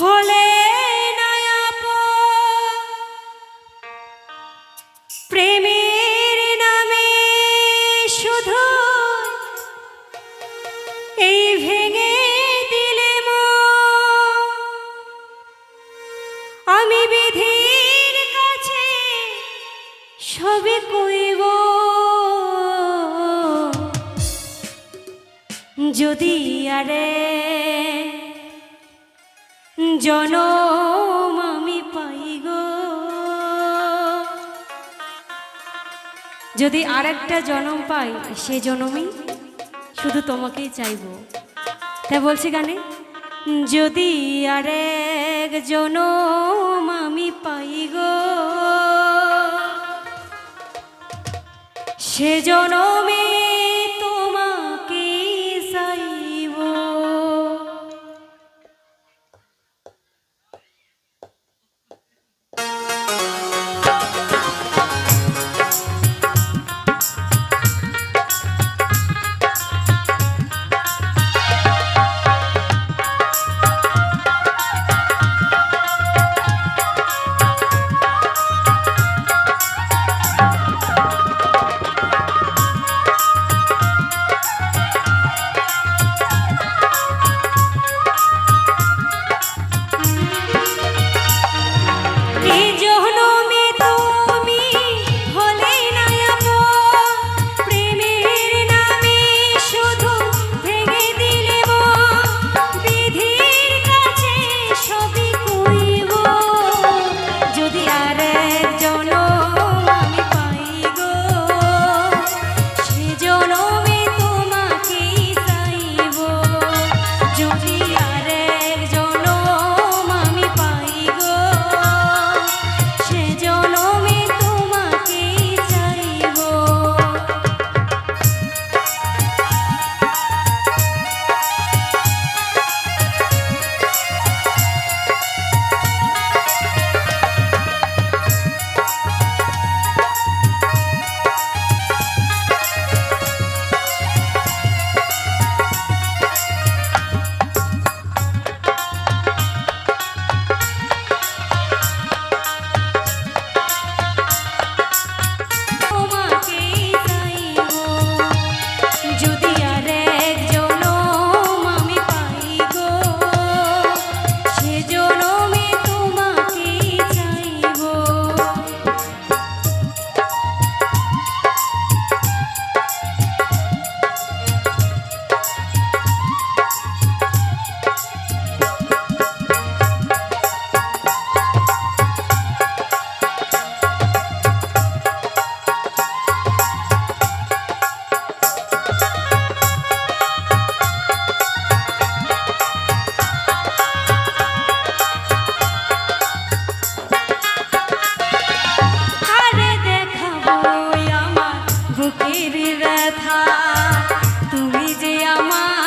হলে প্রেমের নামে শুধু এই ভেঙে দিলে। আমি বিধির কাছে সবে কইব যদি আরে জনম আমি পাই গো। যদি আরেকটা জনম পাই, সে জনমই শুধু তোমাকেই চাইব। তাই বলছি গানে, যদি আরেক জনম আমি পাই গো, সে জনমে আমার